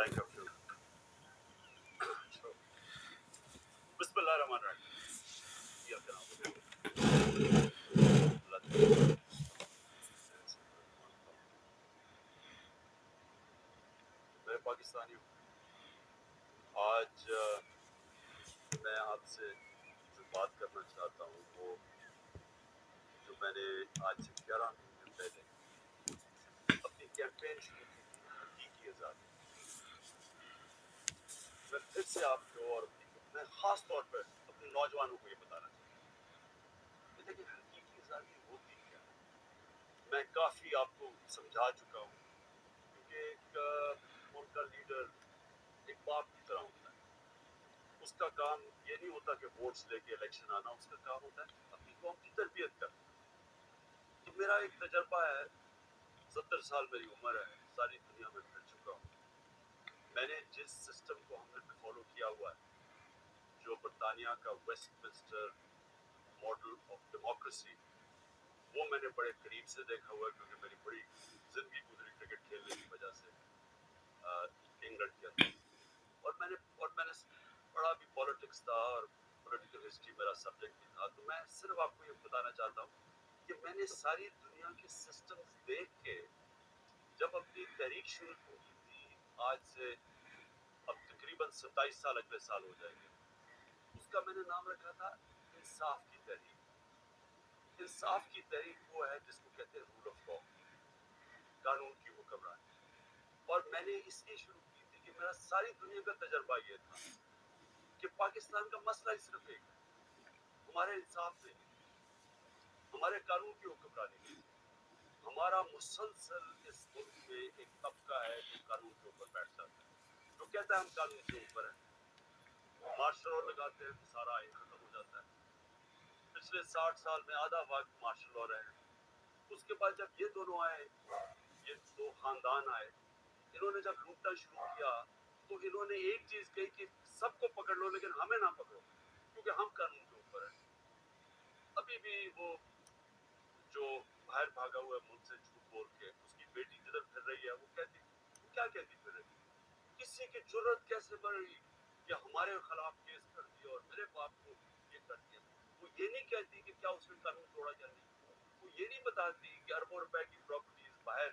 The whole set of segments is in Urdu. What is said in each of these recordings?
like a بسم اللہ الرحمن الرحیم۔ میں پاکستانی ہوں۔ آج میں آپ سے جو بات کرنا چاہتا ہوں، وہ جو میں نے آج سے گیارہ مہینے پہلے اپنی کیمپین شروع کی حقیقی آزادی پھر سے آپ کو اور میں خاص طور پر اپنے نوجوانوں کو یہ بتانا چاہیے لیکن حقیقی زندگی ہوتی کیا ہے۔ میں کافی آپ کو سمجھا چکا ہوں کیونکہ ایک ملک کا لیڈر ایک باپ کی طرح ہوتا ہے۔ اس کا کام یہ نہیں ہوتا کہ ووٹس لے کے الیکشن آنا، اس کا کام ہوتا ہے اپنی قوم کی تربیت کرنا تو میرا ایک تجربہ ہے، ستر سال میری عمر ہے، ساری دنیا میں پھر چکا ہوں۔ میں نے جس سسٹم کو ہم نے فالو کیا ہوا ہے، جو برطانیہ کا Westminster model of democracy وہ میں نے بڑے قریب سے دیکھا ہوا ہے، کیونکہ میری بڑی زندگی گزری کرکٹ کھیلنے کی وجہ سے انگلینڈ کے اندر۔ اور میں نے، اور میں نے پڑھا بھی پالیٹکس تھا اور پولیٹیکل ہسٹری میرا سبجیکٹ بھی تھا۔ تو میں صرف آپ کو یہ بتانا چاہتا ہوں کہ میں نے ساری دنیا کے سسٹمز دیکھ کے جب اپنی تحریک شروع ہوئی آج سے اب تقریباً ستائیس سال اگلے سال ہو جائیں گے۔ اس کا میں نے نام رکھا تھا انصاف کی تحریک۔ انصاف کی تحریک وہ ہے جس کو کہتے ہیں رول آف لا قانون کی حکمرانی اور میں نے اس لیے شروع کی تھی کہ میرا ساری دنیا کا تجربہ یہ تھا کہ پاکستان کا مسئلہ صرف ایک ہے۔ ہمارے انصاف میں، ہمارے قانون کی حکمرانی میں، ہمارا مسلسل اس ملک میں ایک طبقہ کہتا ہے ہم قانون کے اوپر۔ ہیں مارشل لاء لگاتے ہیں تو سارا آئین ختم ہو جاتا ہے۔ پچھلے ساٹھ سال میں آدھا وقت مارشل لاء رہے ہیں۔ اس کے بعد جب یہ دونوں آئے، یہ دو خاندان آئے، انہوں نے جب لوٹنا شروع کیا، تو انہوں نے ایک چیز کہی کہ سب کو پکڑ لو، لیکن ہمیں نہ پکڑو، کیونکہ ہم قانون کے اوپر ہیں۔ ابھی بھی وہ جو باہر بھاگا ہوا ہے ملک سے جھوٹ بول کے، اس کی بیٹی جدھر پھر رہی ہے، وہ کہتی کیا کہتی پھر رہی ہے؟ کسی کی ضرورت کیسے بڑھ رہی؟ کہ ہمارے خلاف کیس کر دیا اور میرے باپ کو یہ کر دیا۔ وہ یہ نہیں کہتی کہ کیا اس میں قانون توڑا جا نہیں۔ وہ یہ نہیں بتاتی کہ اربوں روپے کی پراپرٹیز باہر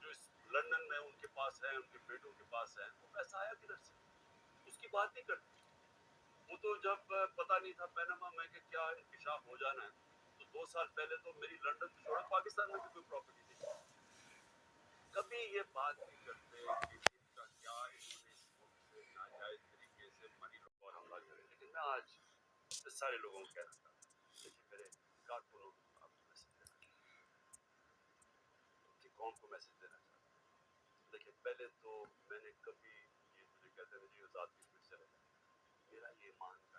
جو اس لندن میں ان کے پاس ہیں، ان کے بیٹوں کے پاس ہیں، وہ پیسہ آیا کدھر سے؟ اس کی بات نہیں کرتی۔ وہ تو جب پتہ نہیں تھا پینما میں کہ کیا انکشاف ہو جانا ہے، تو دو سال پہلے تو میری لندن کو چھوڑا، پاکستان میں بھی کوئی پراپرٹی نہیں۔ کبھی یہ بات نہیں کرتے کہ آج سارے لوگوں کو کہنا تھا لیکن میرے کارکنوں کو آپ کو میسج دینا چاہتا کہ قوم کو میسج دینا چاہتا لیکن پہلے تو میں نے کبھی یہ مجھے کہتے ہیں جی آزاد بھی پھر چلے گا میرا یہ مان تھا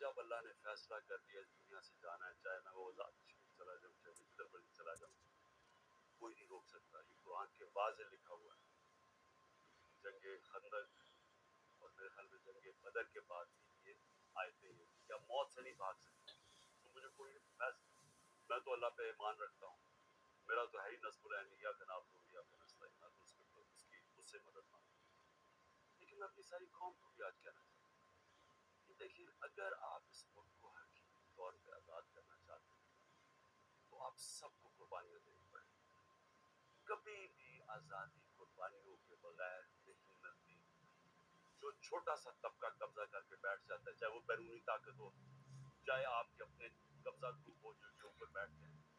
جب اللہ نے فیصلہ کر دیا دنیا سے جانا ہے چاہے میں وہ آزاد کشمیر چلا جاؤں چاہے میں ادھر بڑی چلا جاؤں کوئی نہیں روک سکتا یہ قرآن کے واضح لکھا ہوا ہے جنگ خندق اور میرے خیال میں جنگ مگر کے بعد ہی یہ آیتیں ہوگی کیا موت سے نہیں بھاگ سکتے۔ تو مجھے کوئی میں تو اللہ پہ ایمان رکھتا ہوں۔ میرا تو ہے ہی نصب العین یا کنا آپ لوگ یا کنا صحیح میں تو اس کے اس کی، اس سے مدد مانگ لیکن میں اپنی ساری قوم کو بھی آج کہنا چاہتا ہوں دیکھیے، اگر آپ اس ملک کو حقیقی طور پہ آزاد کرنا چاہتے ہیں، تو آپ سب کو قربانیاں دینی پڑیں۔ کبھی بھی آزادی قربانیوں کے بغیر جو چھوٹا سا طبقہ قبضہ کر کے بیٹھ جاتا ہے، چاہے وہ بیرونی طاقت ہو، چاہے آپ کے اپنے قبضہ گروپ ہو جو اوپر بیٹھتے ہیں۔